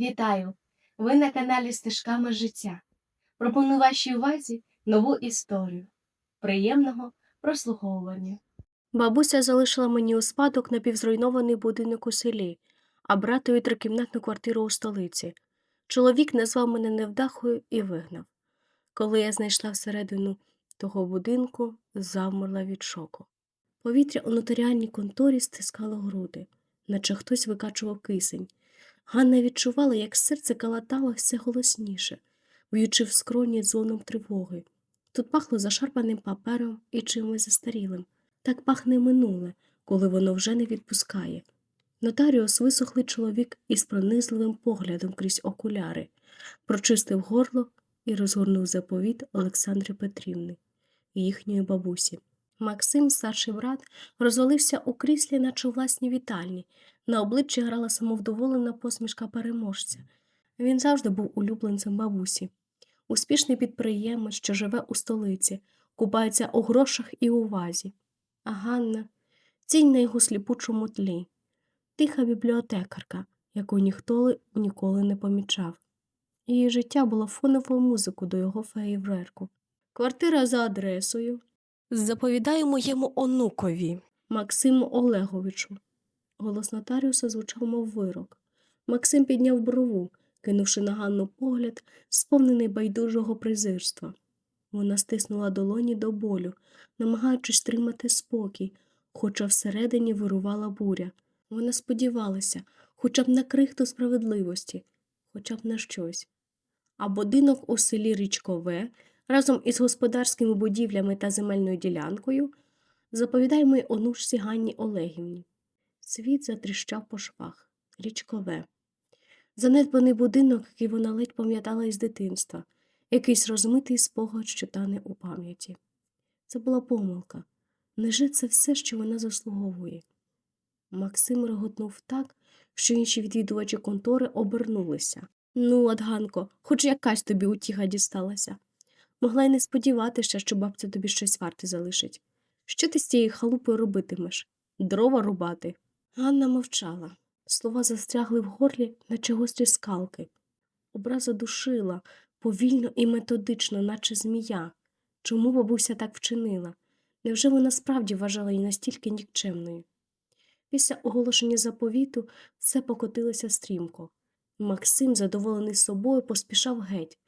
Вітаю! Ви на каналі Стежками життя. Пропоную вашій увазі нову історію. Приємного прослуховування. Бабуся залишила мені у спадок напівзруйнований будинок у селі, а братові трикімнатну квартиру у столиці. Чоловік назвав мене невдахою і вигнав. Коли я знайшла всередину того будинку, завмерла від шоку. Повітря у нотаріальній конторі стискало груди, наче хтось викачував кисень. Ганна відчувала, як серце калатало все голосніше, б'ючи в скроні дзвоном тривоги. Тут пахло зашарпаним папером і чимось застарілим. Так пахне минуле, коли воно вже не відпускає. Нотаріус висохлий чоловік із пронизливим поглядом крізь окуляри, прочистив горло і розгорнув заповіт Олександри Петрівни, їхньої бабусі. Максим, старший брат, розвалився у кріслі, наче у власній вітальні. На обличчі грала самовдоволена посмішка переможця. Він завжди був улюбленцем бабусі. Успішний підприємець, що живе у столиці, купається у грошах і увазі. А Ганна цінь на його сліпучому тлі, тиха бібліотекарка, яку ніхто ніколи не помічав. Її життя було фоновою музикою до його феєверку. Квартира за адресою. Заповідаю моєму онукові, Максиму Олеговичу. Голос нотаріуса звучав, мов вирок. Максим підняв брову, кинувши на Ганну погляд, сповнений байдужого презирства. Вона стиснула долоні до болю, намагаючись стримати спокій, хоча всередині вирувала буря. Вона сподівалася, хоча б на крихту справедливості, хоча б на щось. А будинок у селі Річкове разом із господарськими будівлями та земельною ділянкою заповідає моїй онучці Ганні Олегівні. Світ затріщав по швах. Річкове. Занедбаний будинок, який вона ледь пам'ятала із дитинства, якийсь розмитий спогад, що тане у пам'яті. Це була помилка. Неже це все, що вона заслуговує. Максим реготнув так, що інші відвідувачі контори обернулися. Ну, от, Ганко, хоч якась тобі утіха дісталася. Могла й не сподіватися, що бабця тобі щось варте залишить. Що ти з цією халупою робитимеш? Дрова рубати. Ганна мовчала. Слова застрягли в горлі, наче гострі скалки. Образа душила, повільно і методично, наче змія. Чому бабуся так вчинила? Невже вона справді вважала її настільки нікчемною? Після оголошення заповіту все покотилося стрімко. Максим, задоволений собою, поспішав геть,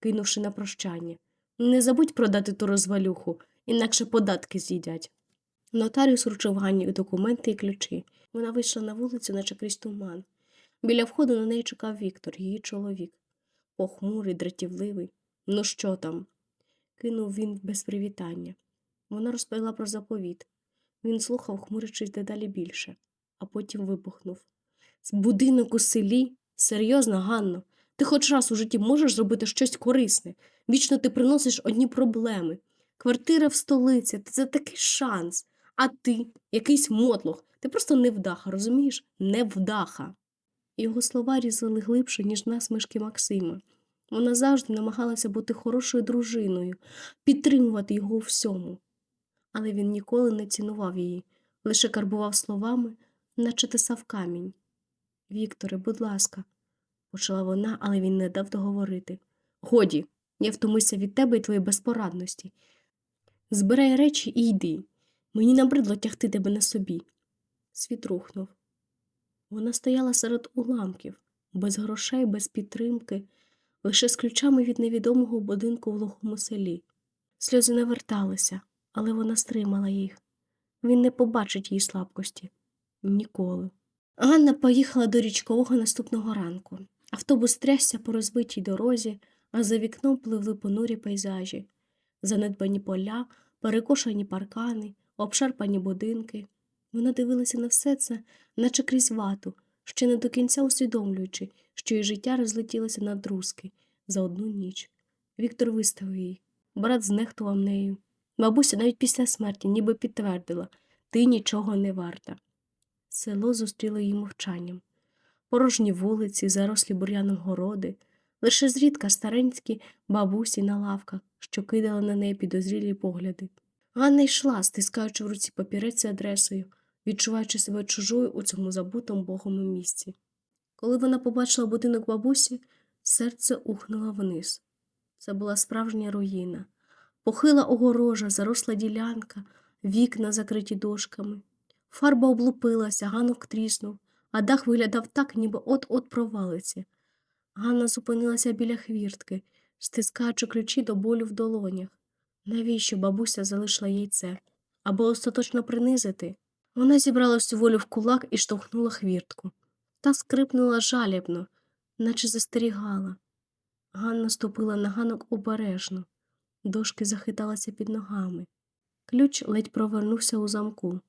кинувши на прощання. Не забудь продати ту розвалюху, інакше податки з'їдять. Нотаріус вручив Ганні документи і ключі. Вона вийшла на вулицю, наче крізь туман. Біля входу на неї чекав Віктор, її чоловік. Похмурий, дратівливий. Ну що там? кинув він без привітання. Вона розповіла про заповіт. Він слухав, хмурячись дедалі більше, а потім вибухнув. З будинок у селі? Серйозно, Ганно? Ти хоч раз у житті можеш зробити щось корисне. Вічно ти приносиш одні проблеми. Квартира в столиці це такий шанс. А ти, якийсь мотлох, ти просто невдаха, розумієш? Невдаха. Його слова різали глибше, ніж насмішки Максима. Вона завжди намагалася бути хорошою дружиною, підтримувати його у всьому. Але він ніколи не цінував її, лише карбував словами, наче тесав камінь. Вікторе, будь ласка, почала вона, але він не дав договорити. Годі, я втомився від тебе і твоєї безпорадності. Збирай речі і йди. Мені набридло тягти тебе на собі. Світ рухнув. Вона стояла серед уламків, без грошей, без підтримки, лише з ключами від невідомого будинку в глухому селі. Сльози не верталися, але вона стримала їх. Він не побачить її слабкості. Ніколи. Ганна поїхала до річкового наступного ранку. Автобус трясся по розбитій дорозі, а за вікном пливли понурі пейзажі, занедбані поля, перекошені паркани, обшарпані будинки. Вона дивилася на все це, наче крізь вату, ще не до кінця усвідомлюючи, що її життя розлетілося на друзки за одну ніч. Віктор виставив її. Брат знехтував нею. Бабуся навіть після смерті ніби підтвердила ти нічого не варта. Село зустріло її мовчанням. Порожні вулиці, зарослі бур'яном городи, лише зрідка старенькі бабусі на лавках, що кидали на неї підозрілі погляди. Ганна йшла, стискаючи в руці папірець з адресою, відчуваючи себе чужою у цьому забутому богом місці. Коли вона побачила будинок бабусі, серце ухнуло вниз. Це була справжня руїна. Похила огорожа, заросла ділянка, вікна закриті дошками. Фарба облупилася, ганок тріснув, а дах виглядав так, ніби от-от провалиться. Ганна зупинилася біля хвіртки, стискаючи ключі до болю в долонях. Навіщо бабуся залишила їй це? Аби остаточно принизити? Вона зібрала всю волю в кулак і штовхнула хвіртку. Та скрипнула жалібно, наче застерігала. Ганна ступила на ганок обережно. Дошки захиталися під ногами. Ключ ледь провернувся у замку,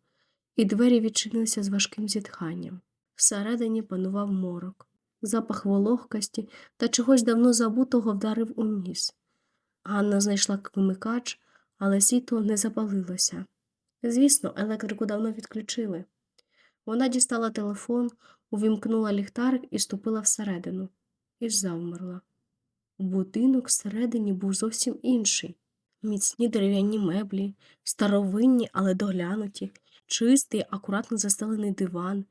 і двері відчинилися з важким зітханням. Всередині панував морок. Запах вологкості та чогось давно забутого вдарив у ніс. Ганна знайшла вимикач, але світло не запалилося. Звісно, електрику давно відключили. Вона дістала телефон, увімкнула ліхтарик і ступила всередину. І завмерла. Будинок всередині був зовсім інший. Міцні дерев'яні меблі, старовинні, але доглянуті, чистий, акуратно застелений диван,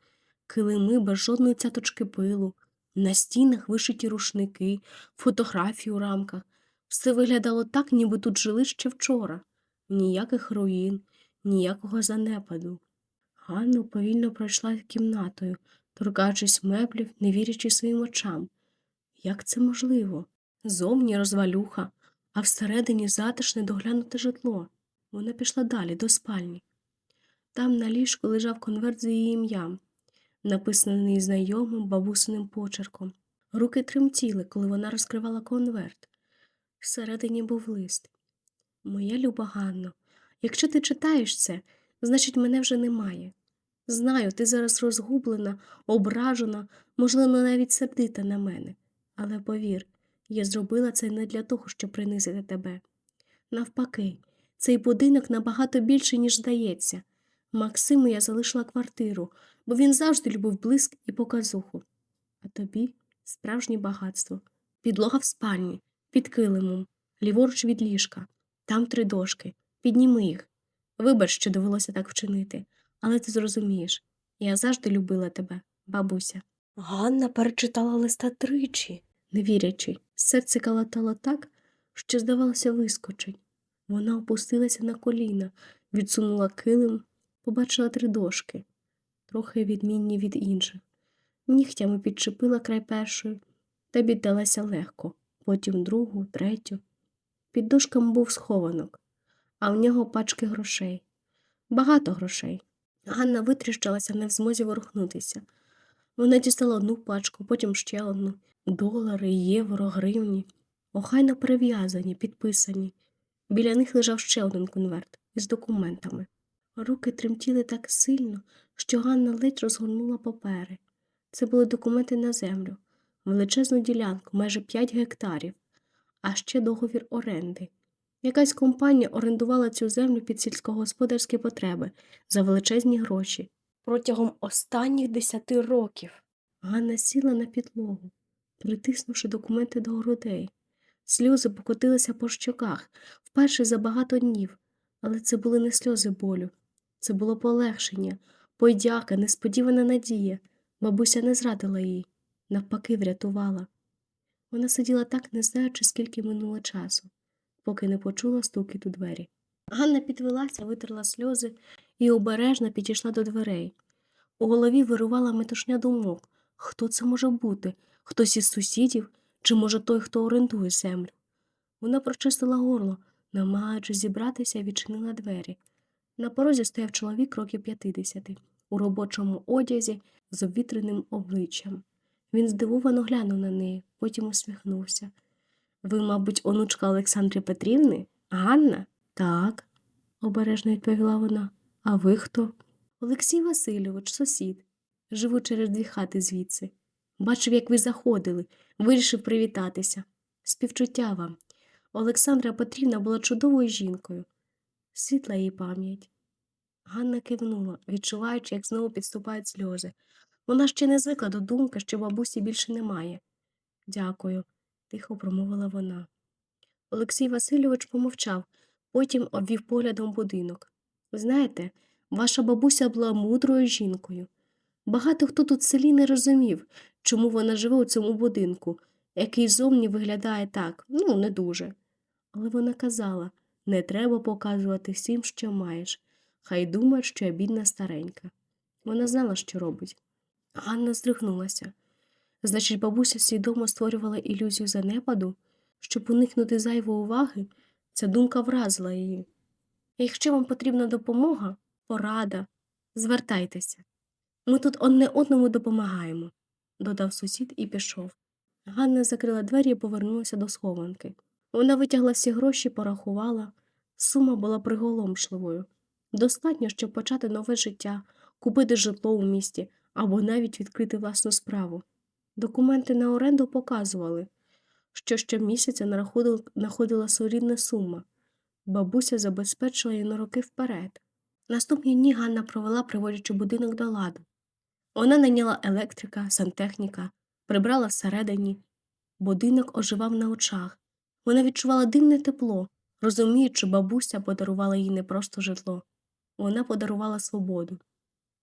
килими без жодної цяточки пилу, на стінах вишиті рушники, фотографії у рамках. Все виглядало так, ніби тут жили ще вчора. Ніяких руїн, ніякого занепаду. Ганна повільно пройшла кімнатою, торкаючись меблів, не вірячи своїм очам. Як це можливо? Зовні розвалюха, а всередині затишне доглянуте житло. Вона пішла далі, до спальні. Там на ліжку лежав конверт з її ім'ям, написаний знайомим бабусиним почерком. Руки тремтіли, коли вона розкривала конверт. Всередині був лист. Моя люба Ганно, якщо ти читаєш це, значить, мене вже немає. Знаю, ти зараз розгублена, ображена, можливо, навіть сердита на мене. Але повір, я зробила це не для того, щоб принизити тебе. Навпаки, цей будинок набагато більше, ніж здається. Максиму я залишила квартиру, бо він завжди любив блиск і показуху. А тобі справжнє багатство. Підлога в спальні, під килимом, ліворуч від ліжка, там три дошки. Підніми їх. Вибач, що довелося так вчинити, але ти зрозумієш, я завжди любила тебе, бабуся. Ганна перечитала листа тричі, не вірячи, серце калатало так, що, здавалося, вискочить. Вона опустилася на коліна, відсунула килим, побачила три дошки, трохи відмінні від інших. Нігтями підчепила край першої та піддалася легко, потім другу, третю. Під дошками був схованок, а в нього пачки грошей. Багато грошей. Ганна витріщалася не в змозі ворухнутися. Вона дістала одну пачку, потім ще одну долари, євро, гривні, охайно перев'язані, підписані. Біля них лежав ще один конверт із документами. Руки тремтіли так сильно, що Ганна ледь розгорнула папери. Це були документи на землю, величезну ділянку, майже 5 гектарів, а ще договір оренди. Якась компанія орендувала цю землю під сільськогосподарські потреби за величезні гроші протягом останніх десяти років. Ганна сіла на підлогу, притиснувши документи до грудей. Сльози покотилися по щоках вперше за багато днів, але це були не сльози болю, це було полегшення, подяка, несподівана надія. Бабуся не зрадила її, навпаки, врятувала. Вона сиділа так, не знаючи, скільки минуло часу, поки не почула стукіт у двері. Ганна підвелася, витерла сльози і обережно підійшла до дверей. У голові вирувала метушня думок хто це може бути? Хтось із сусідів, чи, може, той, хто орендує землю? Вона прочистила горло, намагаючись зібратися, відчинила двері. На порозі стояв чоловік років п'ятдесяти, у робочому одязі з обвітреним обличчям. Він здивовано глянув на неї, потім усміхнувся. Ви, мабуть, онучка Олександри Петрівни? Ганна? Так, обережно відповіла вона. А ви хто? Олексій Васильович, сусід. Живу через дві хати звідси. Бачив, як ви заходили, вирішив привітатися. Співчуття вам. Олександра Петрівна була чудовою жінкою. Світла її пам'ять. Ганна кивнула, відчуваючи, як знову підступають сльози. Вона ще не звикла до думки, що бабусі більше немає. Дякую, тихо промовила вона. Олексій Васильович помовчав, потім обвів поглядом будинок. Знаєте, ваша бабуся була мудрою жінкою. Багато хто тут в селі не розумів, чому вона живе у цьому будинку, який зовні виглядає так, ну, не дуже. Але вона казала не треба показувати всім, що маєш. Хай думають, що я бідна старенька. Вона знала, що робить. Ганна здригнулася. Значить, бабуся свідомо створювала ілюзію занепаду, щоб уникнути зайвої уваги, ця думка вразила її. Якщо вам потрібна допомога, порада, звертайтеся. Ми тут одне одному допомагаємо, додав сусід і пішов. Ганна закрила двері і повернулася до схованки. Вона витягла всі гроші, порахувала. Сума була приголомшливою. Достатньо, щоб почати нове життя, купити житло у місті або навіть відкрити власну справу. Документи на оренду показували, що щомісяця находила солідна сума. Бабуся забезпечила її на роки вперед. Наступні дні Ганна провела, приводячи будинок до ладу. Вона найняла електрика, сантехніка, прибрала всередині. Будинок оживав на очах. Вона відчувала дивне тепло, розуміючи, бабуся подарувала їй не просто житло. Вона подарувала свободу.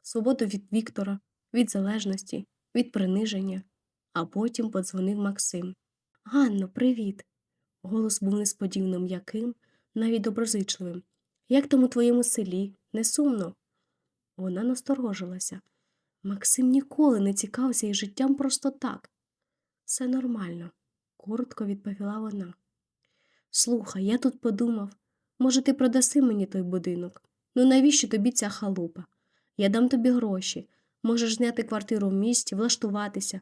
Свободу від Віктора, від залежності, від приниження. А потім подзвонив Максим. Ганно, привіт. Голос був несподівано м'яким, навіть доброзичливим. Як там у твоєму селі? Не сумно? Вона насторожилася. Максим ніколи не цікавився її життям просто так. Все нормально, коротко відповіла вона. Слухай, я тут подумав, може, ти продаси мені той будинок? Ну навіщо тобі ця халупа? Я дам тобі гроші, можеш зняти квартиру в місті, влаштуватися.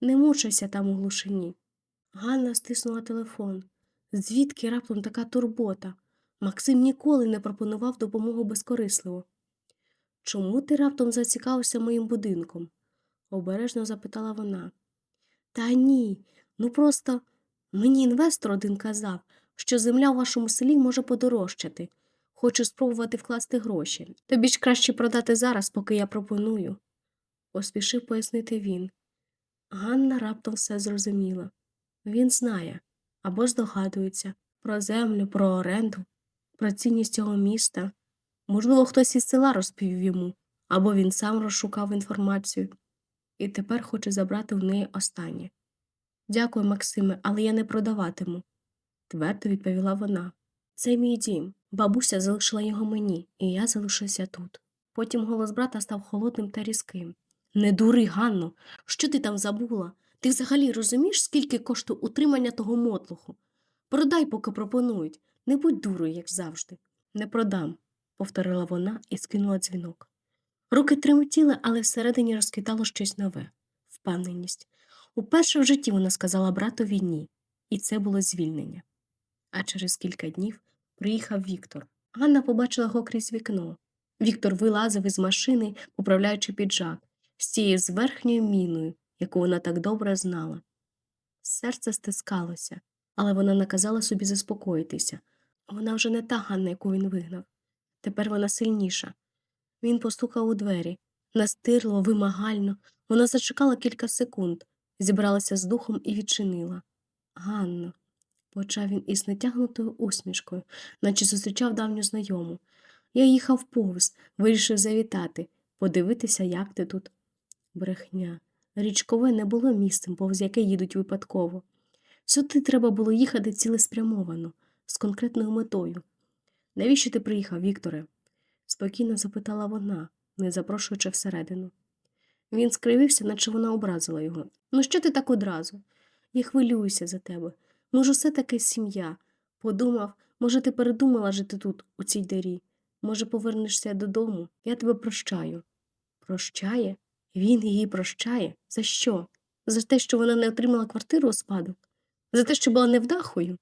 Не мучайся там у глушині. Ганна стиснула телефон. Звідки раптом така турбота? Максим ніколи не пропонував допомогу безкорисливо. Чому ти раптом зацікавився моїм будинком? обережно запитала вона. Та ні, ну просто мені інвестор один казав, що земля в вашому селі може подорожчати. Хочу спробувати вкласти гроші. Тобі ж краще продати зараз, поки я пропоную, поспішив пояснити він. Ганна раптом все зрозуміла. Він знає або здогадується про землю, про оренду, про цінність цього міста. Можливо, хтось із села розповів йому, або він сам розшукав інформацію і тепер хоче забрати в неї останнє. Дякую, Максиме, але я не продаватиму, твердо відповіла вона. Це мій дім. Бабуся залишила його мені, і я залишуся тут. Потім голос брата став холодним та різким. Не дури, Ганно, що ти там забула? Ти взагалі розумієш, скільки коштує утримання того мотлуху? Продай, поки пропонують. Не будь дурою, як завжди. Не продам, повторила вона і скинула дзвінок. Руки тремтіли, але всередині розквітало щось нове впевненість. Уперше в житті вона сказала братові ні, і це було звільнення. А через кілька днів приїхав Віктор. Ганна побачила його крізь вікно. Віктор вилазив із машини, поправляючи піджак, з тією зверхньою міною, яку вона так добре знала. Серце стискалося, але вона наказала собі заспокоїтися. Вона вже не та Ганна, яку він вигнав. Тепер вона сильніша. Він постукав у двері. Настирливо, вимагально. Вона зачекала кілька секунд, зібралася з духом і відчинила. Ганно, почав він із натягнутою усмішкою, наче зустрічав давню знайому. Я їхав повз, вирішив завітати, подивитися, як ти тут. Брехня. Річкове не було місцем, повз яке їдуть випадково. Сюди треба було їхати цілеспрямовано, з конкретною метою. Навіщо ти приїхав, Вікторе? спокійно запитала вона, не запрошуючи всередину. Він скривився, наче вона образила його. Ну, що ти так одразу? Я хвилююся за тебе. Може, все таки сім'я. Подумав, може, ти передумала жити тут, у цій дирі. Може, повернешся додому, я тебе прощаю. Прощає? Він її прощає? За що? За те, що вона не отримала квартиру у спадок? За те, що була невдахою?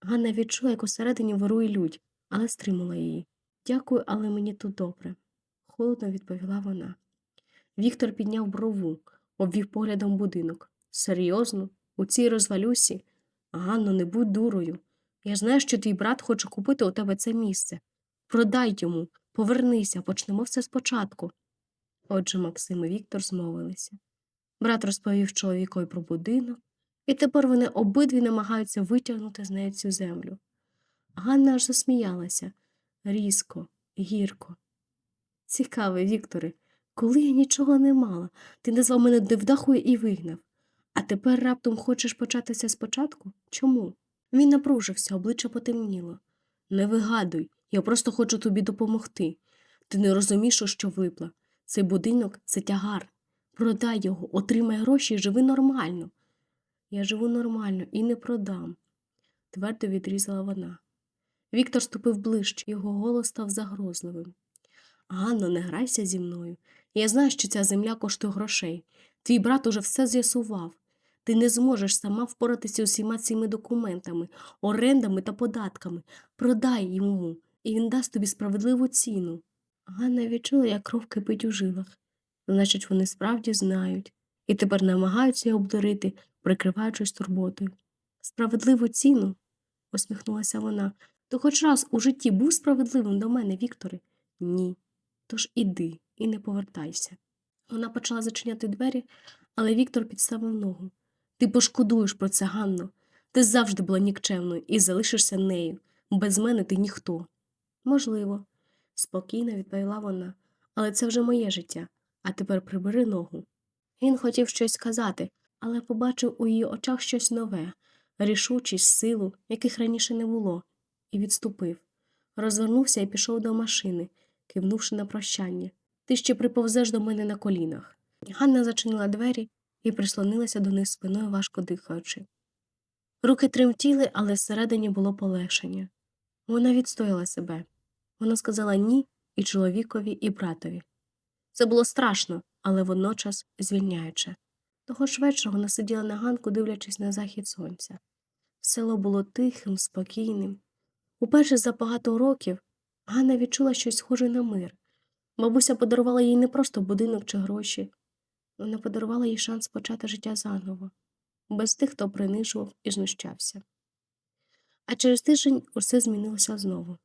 Ганна відчула, як усередині вирує людь, але стримала її. Дякую, але мені тут добре, холодно відповіла вона. Віктор підняв брову, обвів поглядом будинок. Серйозно, у цій розвалюсі? Ганно, не будь дурою. Я знаю, що твій брат хоче купити у тебе це місце. Продай йому, повернися, почнемо все спочатку. Отже, Максим і Віктор змовилися. Брат розповів чоловікові про будинок, і тепер вони обидві намагаються витягнути з неї цю землю. Ганна аж засміялася різко, гірко. Цікавий, Вікторе, Коли я нічого не мала, ти назвав мене невдахою і вигнав. А тепер раптом хочеш початися спочатку? Чому? Він напружився, обличчя потемніло. Не вигадуй, я просто хочу тобі допомогти. Ти не розумієш, що влипла. Цей будинок це тягар. Продай його, отримай гроші і живи нормально. Я живу нормально і не продам, твердо відрізала вона. Віктор ступив ближче, його голос став загрозливим. Ганно, не грайся зі мною. Я знаю, що ця земля коштує грошей. Твій брат уже все з'ясував. Ти не зможеш сама впоратися усіма цими документами, орендами та податками. Продай йому, і він дасть тобі справедливу ціну. Ганна відчула, як кров кипить у жилах. Значить, вони справді знають і тепер намагаються обдурити, прикриваючись турботою. Справедливу ціну, усміхнулася вона. То хоч раз у житті був справедливим до мене, Вікторе? Ні. Тож іди і не повертайся. Вона почала зачиняти двері, але Віктор підставив ногу. Ти пошкодуєш про це, Ганно. Ти завжди була нікчемною і залишишся нею. Без мене ти ніхто. Можливо, спокійно відповіла вона, але це вже моє життя, а тепер прибери ногу. Він хотів щось сказати, але побачив у її очах щось нове, рішучість, силу, яких раніше не було, і відступив. Розвернувся і пішов до машини, кивнувши на прощання. Ти ще приповзеш до мене на колінах. Ганна зачинила двері і прислонилася до них спиною, важко дихаючи. Руки тремтіли, але всередині було полегшення. Вона відстояла себе. Вона сказала ні і чоловікові, і братові. Це було страшно, але водночас звільняюче. Того ж вечора вона сиділа на ганку, дивлячись на захід сонця. Село було тихим, спокійним. Уперше за багато років Ганна відчула щось схоже на мир. Бабуся подарувала їй не просто будинок чи гроші, вона подарувала їй шанс почати життя заново, без тих, хто принижував і знущався. А через тиждень усе змінилося знову.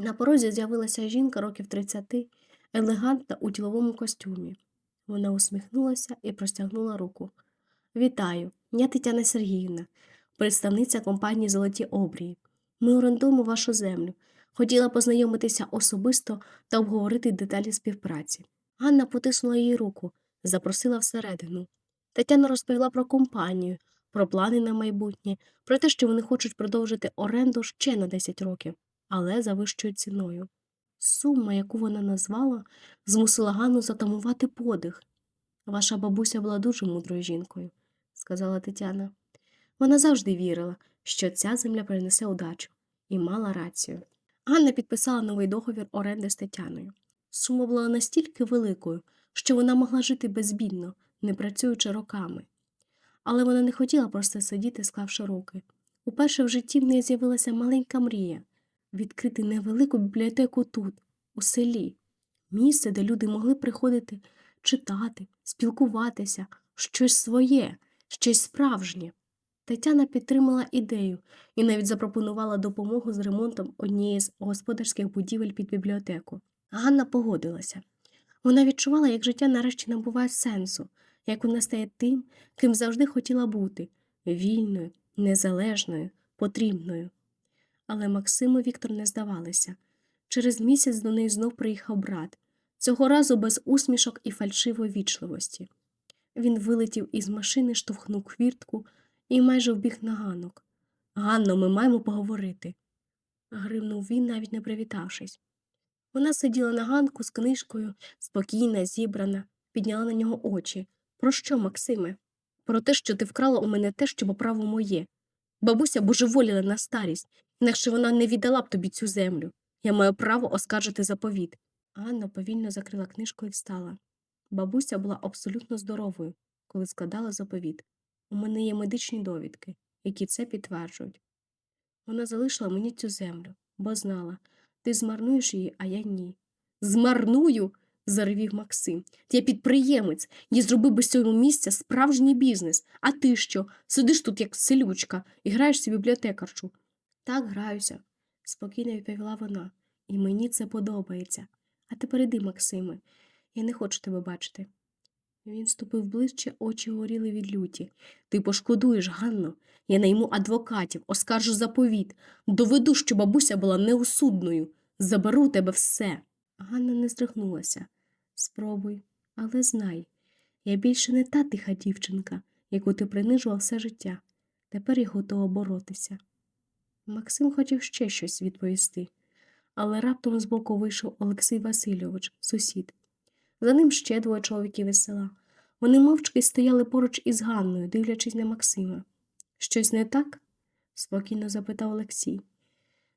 На порозі з'явилася жінка років 30, елегантна у діловому костюмі. Вона усміхнулася і простягнула руку. Вітаю, я Тетяна Сергіївна, представниця компанії Золоті обрії. Ми орендуємо вашу землю. Хотіла познайомитися особисто та обговорити деталі співпраці. Ганна потиснула їй руку, запросила всередину. Тетяна розповіла про компанію, про плани на майбутнє, про те, що вони хочуть продовжити оренду ще на 10 років, але за вищою ціною. Сума, яку вона назвала, змусила Ганну затамувати подих. Ваша бабуся була дуже мудрою жінкою, сказала Тетяна. Вона завжди вірила, що ця земля принесе удачу, і мала рацію. Ганна підписала новий договір оренди з Тетяною. Сума була настільки великою, що вона могла жити безбідно, не працюючи роками. Але вона не хотіла просто сидіти, склавши руки. Уперше в житті в неї з'явилася маленька мрія відкрити невелику бібліотеку тут, у селі, місце, де люди могли приходити читати, спілкуватися, щось своє, щось справжнє. Тетяна підтримала ідею і навіть запропонувала допомогу з ремонтом однієї з господарських будівель під бібліотеку. Ганна погодилася. Вона відчувала, як життя нарешті набуває сенсу, як вона стає тим, ким завжди хотіла бути вільною, незалежною, потрібною. Але Максиму Віктор не здавалися. Через місяць до неї знов приїхав брат, цього разу без усмішок і фальшивої вічливості. Він вилетів із машини, штовхнув хвіртку і майже вбіг на ганок. Ганно, ми маємо поговорити. гримнув він, навіть не привітавшись. Вона сиділа на ганку з книжкою, спокійна, зібрана, підняла на нього очі. Про що, Максиме? Про те, що ти вкрала у мене те, що по праву моє. Бабуся божеволіла на старість, інакше вона не віддала б тобі цю землю. Я маю право оскаржити заповіт. Ганна повільно закрила книжку і встала. Бабуся була абсолютно здоровою, коли складала заповіт. У мене є медичні довідки, які це підтверджують. Вона залишила мені цю землю, бо знала, ти змарнуєш її, а я ні. Змарную. заревів Максим. Я підприємець, я зробив би з цього місця справжній бізнес. А ти що? Сидиш тут, як селючка, і граєшся бібліотекарчу. Так граюся, спокійно відповіла вона, і мені це подобається. А тепер іди, Максиме, я не хочу тебе бачити. Він ступив ближче, очі горіли від люті. Ти пошкодуєш, Ганно. Я найму адвокатів, оскаржу заповіт, доведу, що бабуся була неосудною. Заберу тебе все. Ганна не здригнулася. Спробуй, Але знай, я більше не та тиха дівчинка, яку ти принижував все життя. Тепер я готова боротися. Максим хотів ще щось відповісти, але раптом збоку вийшов Олексій Васильович, сусід. За ним ще двоє чоловіків із села. Вони мовчки стояли поруч із Ганною, дивлячись на Максима. Щось не так? спокійно запитав Олексій.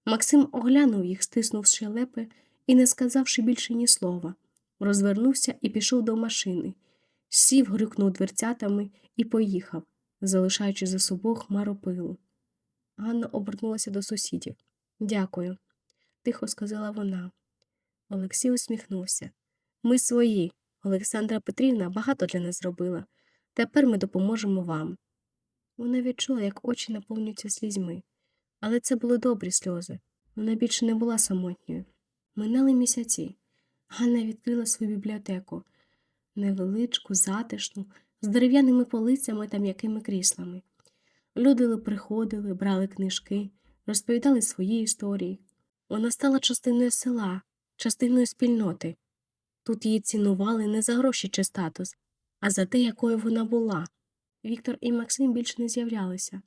Максим оглянув їх, стиснув щелепи і, не сказавши більше ні слова, розвернувся і пішов до машини, сів, грюкнув дверцятами і поїхав, залишаючи за собою хмару пилу. Ганна обернулася до сусідів. Дякую, тихо сказала вона. Олексій усміхнувся. Ми свої. Олександра Петрівна багато для нас зробила. Тепер ми допоможемо вам. Вона відчула, як очі наповнюються слізьми. Але це були добрі сльози. Вона більше не була самотньою. Минали місяці. Ганна відкрила свою бібліотеку невеличку, затишну, з дерев'яними полицями та м'якими кріслами. Люди приходили, брали книжки, розповідали свої історії. Вона стала частиною села, частиною спільноти. Тут її цінували не за гроші чи статус, а за те, якою вона була. Віктор і Максим більше не з'являлися.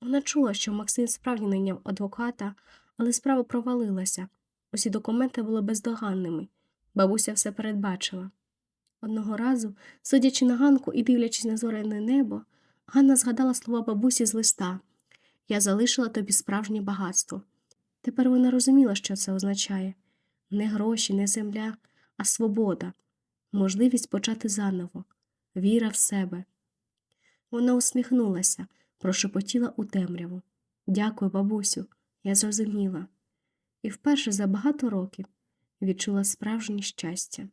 Вона чула, що Максим справді найняв адвоката, але справа провалилася. Усі документи були бездоганними. Бабуся все передбачила. Одного разу, сидячи на ганку і дивлячись на зорене небо, Ганна згадала слова бабусі з листа Я залишила тобі справжнє багатство. Тепер вона розуміла, що це означає не гроші, не земля, а свобода, можливість почати заново, віра в себе. Вона усміхнулася, прошепотіла у темряву. Дякую, бабусю, я зрозуміла. І вперше за багато років відчула справжнє щастя.